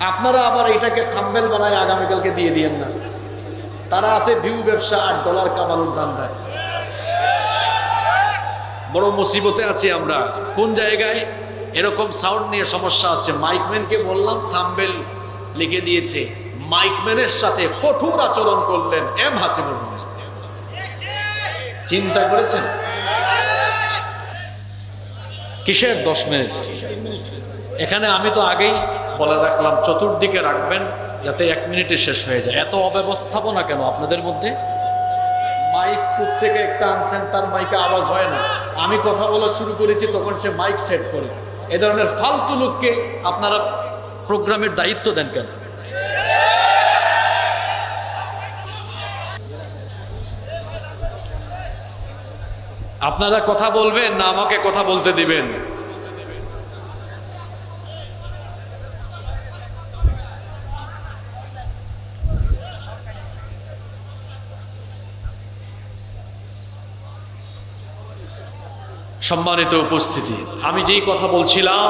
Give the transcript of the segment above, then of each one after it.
আপনারা আবার এটাকে থাম্বেল বানায় আগামীকালকে দিয়ে দিয়েন না। তারা আছে ভিউ ব্যবসা, আট ডলার কামানোর ধান্দায় বড় মুসিবতে আছি আমরা। কোন জায়গায়? এরকম সাউন্ড নিয়ে সমস্যা আছে। মাইকম্যানকে বললাম থাম্বেল লিখে দিয়েছে। মাইকম্যানের সাথে কঠোর আচরণ করলেন এম রহমান। চিন্তা করেছেন? কিসের দশ মিনিট? এখানে আমি তো আগেই বলে রাখলাম, চতুর্দিকে রাখবেন যাতে এক মিনিটে শেষ হয়ে যায়। এত অব্যবস্থাপনা কেন আপনাদের মধ্যে? মাইক ফুট থেকে একটা আনছেন তার মাইকে আওয়াজ হয় না। আমি কথা বলা শুরু করেছি, তখন সে মাইক সেট করে। এ ধরনের ফালতু লোককে আপনারা প্রোগ্রামের দায়িত্ব দেন কেন? আপনারা কথা বলবেন না আমাকে কথা বলতে দিবেন। সম্মানিত উপস্থিতি, আমি যেই কথা বলছিলাম,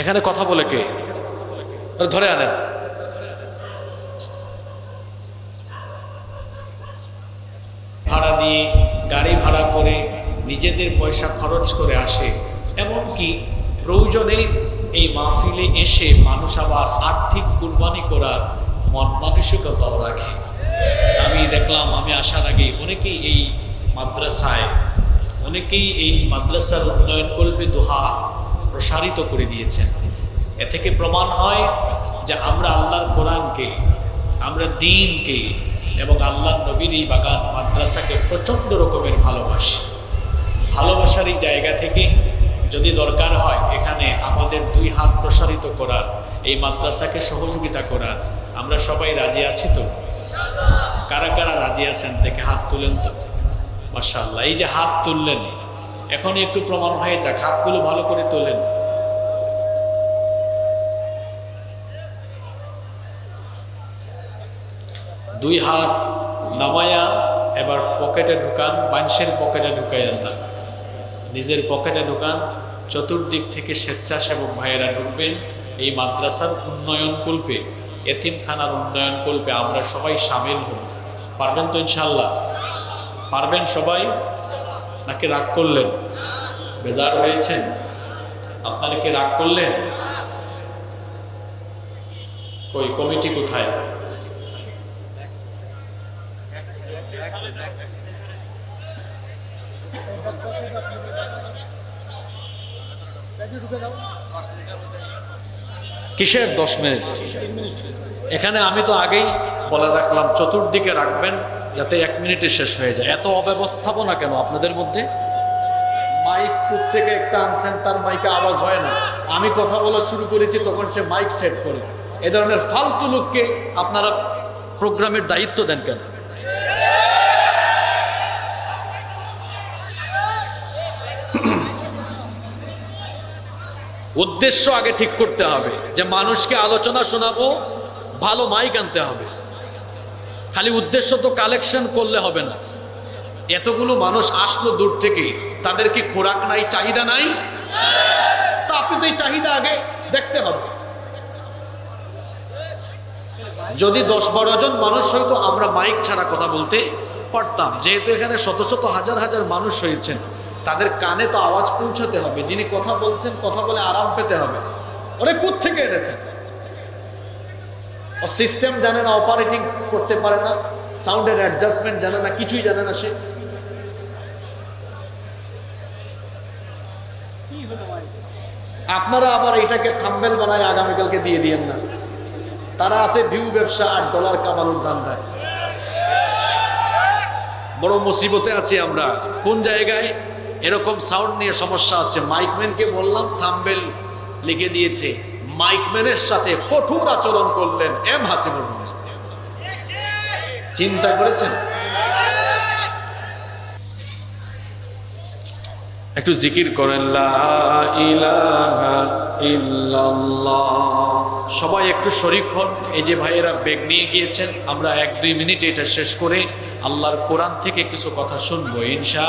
এখানে কথা বলে কে? ধরে আনেন। ভাড়া দিয়ে গাড়ি ভাড়া করে নিজেদের পয়সা খরচ করে আসে, এমনকি প্রয়োজনে এই মাহফিলে এসে মানুষ আবার আর্থিক কুরবানি করার মন মানসিকতাও রাখে। আমি দেখলাম, আমি আসার আগে অনেকেই এই মাদ্রাসায়, অনেকেই এই মাদ্রাসার উন্নয়ন কল্পে দোহা প্রসারিত করে দিয়েছেন। এ থেকে প্রমাণ হয় যে আমরা আল্লাহর কোরআনকে, আমরা দিনকে এবং আল্লাহ নবীর এই বাগান মাদ্রাসাকে প্রচণ্ড রকমের ভালোবাসি। ভালোবাসার এই জায়গা থেকে যদি দরকার হয়, এখানে আমাদের দুই হাত প্রসারিত করার, এই মাদ্রাসাকে সহযোগিতা করার, আমরা সবাই রাজি আছি তো? কারা কারা রাজি আছেন থেকে হাত তুলেন তো? মাশাল্লাহ এই যে হাত তুললেন, এখন একটু প্রমাণ হয়ে যাক, হাতগুলো ভালো করে তোলেন। দুই হাত নামায়া, এবার পকেটে ঢুকান মানুষের পকেটে ঢুকাইয়েন না। নিজের পকেটে ঢুকান, চতুর্দিক থেকে স্বেচ্ছাসেবক ভাইয়েরা ঢুকবেন, এই মাদ্রাসার উন্নয়ন কল্পে, এতিমখানার উন্নয়ন কল্পে আমরা সবাই সামিল হব। পারবেন তো ইনশাল্লাহ পারবেন সবাই? নাকি রাগ করলেন? বেজার হয়েছেন? আপনারা কি রাগ করলেন? কই, কমিটি কোথায়? কিসের দশ মিনিট? এখানে আমি তো আগেই বলে রাখলাম, চতুর্দিকে রাখবেন যাতে এক মিনিটে শেষ হয়ে যায়। এত অব্যবস্থাপনা কেন আপনাদের মধ্যে? মাইক ফুট থেকে একটা আনছেন তার মাইকে আওয়াজ হয় না। আমি কথা বলা শুরু করেছি, তখন সে মাইক সেট করে। এ ধরনের ফালতু লোককে আপনারা প্রোগ্রামের দায়িত্ব দেন কেন? উদ্দেশ্য আগে ঠিক করতে হবে যে মানুষকে আলোচনা শোনাবো, ভালো মাইক আনতে হবে। খালি উদ্দেশ্য তো কালেকশন করলে হবে না। এতগুলো মানুষ আসলো দূর থেকে, তাদের কি খোরাক নাই, চাহিদা নাই? তা আপনি তো এই চাহিদা আগে দেখতে হবে। যদি দশ বারো জন মানুষ হয়তো আমরা মাইক ছাড়া কথা বলতে পারতাম, যেহেতু এখানে শত শত হাজার হাজার মানুষ হয়েছেন। তাদের কানে তো আওয়াজ পৌঁছাতে হবে। যিনি কথা বলছেন, কথা বলে আরাম পেতে হবে। কোথ থেকে এনেছেন? ও সিস্টেম জানে না অপারেটিং করতে পারে না সাউন্ডের অ্যাডজাস্টমেন্ট জানে না, কিছুই জানে না সে। আপনারা আবার এটাকে থাম্বেল বানায় আগামীকালকে দিয়ে দিয়েন না। তারা আছে ভিউ ব্যবসা, আট ডলার কামানোর ধান্দায়। বড় মুসিবতে আছি আমরা। কোন জায়গায়? এরকম সাউন্ড নিয়ে সমস্যা আছে। মাইকম্যানকে বললাম থাম্বেল লিখে দিয়েছে। মাইকম্যানের সাথে কঠোর আচরণ করলেন এম রহমান। চিন্তা করেছেন? একটু জিকির করেন সবাই একটু শরিক হন। এই যে ভাইয়েরা বেগ নিয়ে গিয়েছেন, আমরা এক দুই মিনিট এটা শেষ করে আল্লাহর কোরআন থেকে কিছু কথা শুনব, ইনশা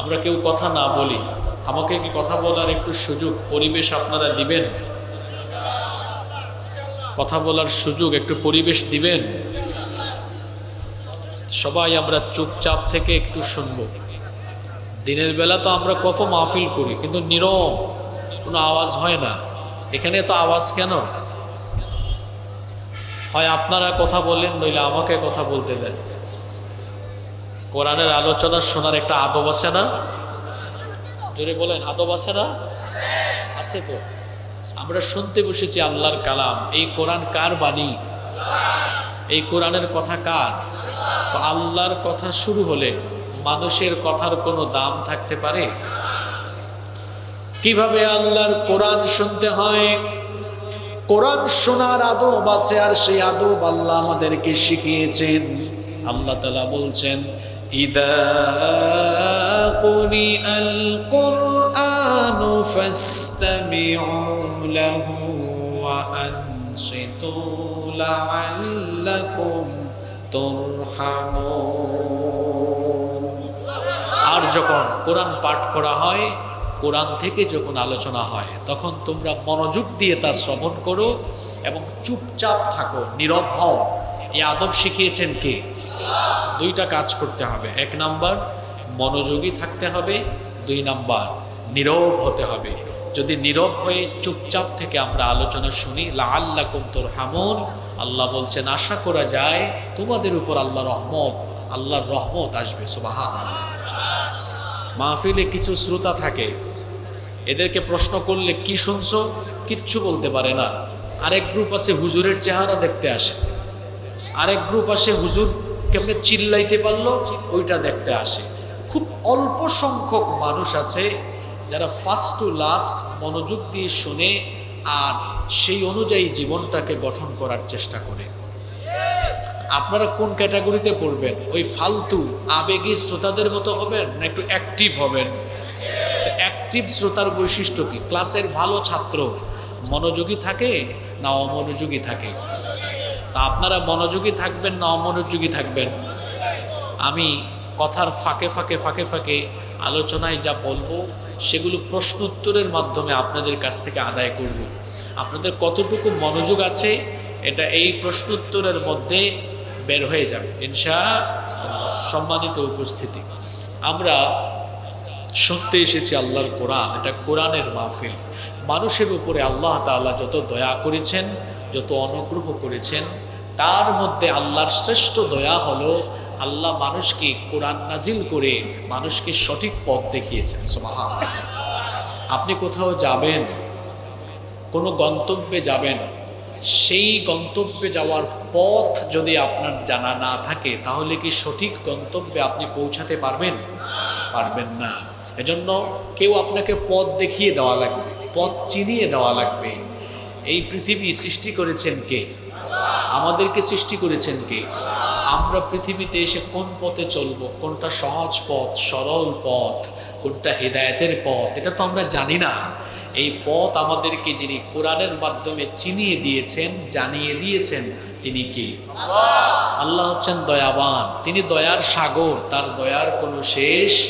আমরা কেউ কথা না বলি, আমাকে কি কথা বলার একটু সুযোগ, পরিবেশ আপনারা দিবেন? কথা বলার সুযোগ একটু পরিবেশ দিবেন? সবাই আমরা চুপচাপ থেকে একটু শুনব। দিনের বেলা তো আমরা কত মাহফিল করি, কিন্তু নীরব, কোনো আওয়াজ হয় না। এখানে তো আওয়াজ কেন? হয় আপনারা কথা বলেন নইলে আমাকে কথা বলতে দেন। কোরআনের আলোচনা শোনার একটা আদব আছে না? জোরে বলেন, আদব আছে না? আছে তো। আমরা শুনতে বসেছি আল্লাহর কালাম। এই কোরআন কার বাণী? এই কোরআনের কথা কার? তো আল্লাহর কথা শুরু হলে মানুষের কথার কোনো দাম থাকতে পারে? কীভাবে আল্লাহর কোরআন শুনতে হয়? কোরআন শোনার আদব আছে আর সেই আদব আল্লাহ আমাদেরকে শিখিয়েছেন। আল্লাহ তালা বলছেন আর যখন কোরআন পাঠ করা হয় কোরআন থেকে যখন আলোচনা হয়, তখন তোমরা মনোযোগ দিয়ে তা শ্রবণ করো এবং চুপচাপ থাকো, নীরব হও। এই আদব শিখিয়েছেন কে? দুইটা কাজ করতে হবে। এক নাম্বার, মনোযোগী থাকতে হবে। দুই নাম্বার, নীরব হতে হবে। যদি নীরব হয়ে চুপচাপ থেকে আমরা আলোচনা শুনি লা আল্লাহ কুন্তর হামুন আল্লাহ বলছেন, আশা করা যায় তোমাদের উপর আল্লাহ রহমত, আল্লাহর রহমত আসবে। সুবাহা মাহফিলে কিছু শ্রোতা থাকে। এদেরকে প্রশ্ন করলে, কি শুনছো? কিচ্ছু বলতে পারে না। আরেক গ্রুপ আছে হুজুরের চেহারা দেখতে আসে। আরেক গ্রুপ আসে হুজুর কেমনে চিল্লাইতে পারল, ওইটা দেখতে আসে। খুব অল্প সংখ্যক মানুষ আছে যারা ফার্স্ট টু লাস্ট মনোযোগ দিয়ে শুনে আর সেই অনুযায়ী জীবনটাকে গঠন করার চেষ্টা করে। আপনারা কোন ক্যাটাগরিতে পড়বেন? ওই ফালতু, আবেগী শ্রোতাদের মতো হবেন না একটু অ্যাক্টিভ হবেন অ্যাক্টিভ শ্রোতার বৈশিষ্ট্য কি? ক্লাসের ভালো ছাত্র মনোযোগী থাকে না অমনোযোগী থাকে? তা আপনারা মনোযোগী থাকবেন না অমনোযোগী থাকবেন? আমি কথার ফাঁকে ফাঁকে ফাঁকে ফাঁকে আলোচনায় যা বলব, সেগুলো প্রশ্ন উত্তরের মাধ্যমে আপনাদের কাছ থেকে আদায় করব। আপনাদের কতটুকু মনোযোগ আছে, এটা এই প্রশ্ন উত্তরের মধ্যে বের হয়ে যাবে। ইনশা সম্মানিত উপস্থিতি, আমরা শুনতে এসেছি আল্লাহর কোরআন, এটা কোরআনের মাহফিল। মানুষের উপরে আল্লাহ তাআলা যত দয়া করেছেন, যত অনুগ্রহ করেছেন, তার মধ্যে আল্লাহর শ্রেষ্ঠ দয়া হলো আল্লাহ মানুষকে কোরআন নাজিল করে মানুষকে সঠিক পথ দেখিয়েছেন। আপনি কোথাও যাবেন, কোনো গন্তব্যে যাবেন সেই গন্তব্যে যাওয়ার পথ যদি আপনার জানা না থাকে, তাহলে কি সঠিক গন্তব্যে আপনি পৌঁছাতে পারবেন? পারবেন না। এজন্য কেউ আপনাকে পথ দেখিয়ে দেওয়া লাগবে, পথ চিনিয়ে দেওয়া লাগবে। এই পৃথিবী সৃষ্টি করেছেন কে? আমাদেরকে সৃষ্টি করেছেন কে? আমরা পৃথিবীতে এসে কোন পথে চলব? কোনটা সহজ পথ, সরল পথ? কোনটা হেদায়েতের পথ? এটা তো আমরা জানি না। এই পথ আমাদেরকে যিনি কোরআনের মাধ্যমে চিনিয়ে দিয়েছেন জানিয়ে দিয়েছেন তিনি কি? আল্লাহ। হচ্ছেন দয়াবান। তিনি দয়ার সাগর তার দয়ার কোনো শেষ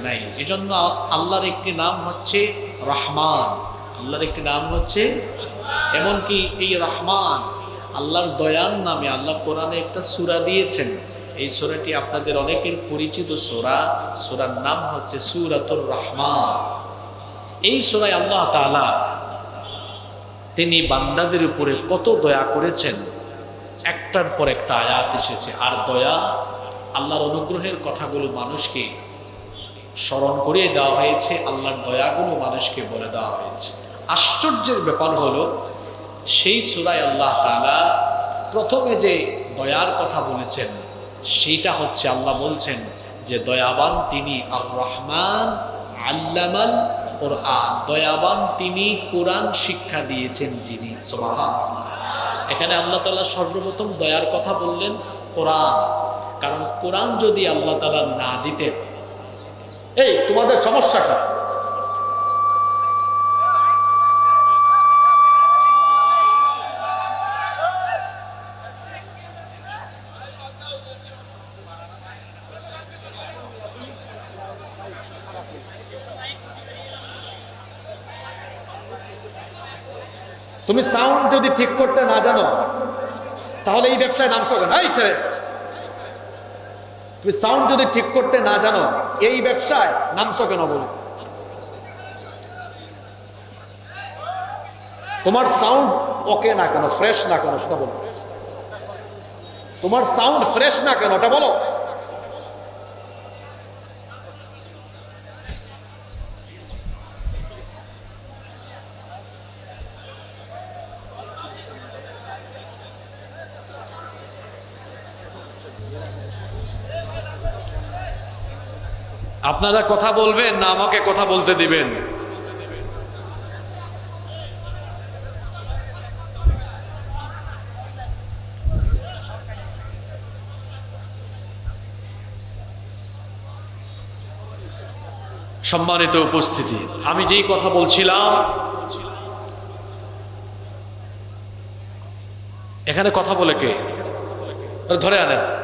নাই। এজন্য আল্লাহর একটি নাম হচ্ছে রহমান। আল্লাহর একটি নাম হচ্ছে এমনকি এই রহমান আল্লাহর দয়ার নামে আল্লাহ কোরআনে একটা সুরা দিয়েছেন। এই সূরাটি আপনাদের অনেকের পরিচিত সূরা। সুরার নাম হচ্ছে সূরাতুর রহমান। এই সূরায় আল্লাহ তাআলা তিনি বান্দাদের উপরে কত দয়া করেছেন, একটার পর একটা আয়াত এসেছে। আর দয়া আল্লাহর অনুগ্রহের কথাগুলো মানুষকে স্মরণ করিয়ে দেওয়া হয়েছে, আল্লাহর দয়াগুলো মানুষকে বলে দেওয়া হয়েছে। আশ্চর্যের ব্যাপার হলো, সেই সুরায় আল্লাহ তালা প্রথমে যে দয়ার কথা বলেছেন, সেইটা হচ্ছে আল্লাহ বলছেন যে, দয়াবান তিনি আর রহমান আল্লামাল কোরআন, দয়াবান তিনি কোরআন শিক্ষা দিয়েছেন যিনি এখানে আল্লাহ তালা সর্বপ্রথম দয়ার কথা বললেন কোরআন। কারণ কোরআন যদি আল্লাহ তালা না দিতেন, এই তোমাদের সমস্যাটা? তুমি সাউন্ড যদি ঠিক করতে না জানো, তাহলে এই ব্যবসায় নামছো কেন? এই ছেড়ে তুমি সাউন্ড যদি ঠিক করতে না জানো, এই ব্যবসায় নামছো কেন বলো? তোমার সাউন্ড ওকে না কেন ফ্রেশ না কেন, সেটা বলো। তোমার সাউন্ড ফ্রেশ না কেন, ওটা বলো। আপনারা কথা বলবেন না আমাকে কথা বলতে দিবেন। সম্মানিত উপস্থিতি, আমি যেই কথা বলছিলাম, এখানে কথা বলে কে? ধরে আনেন।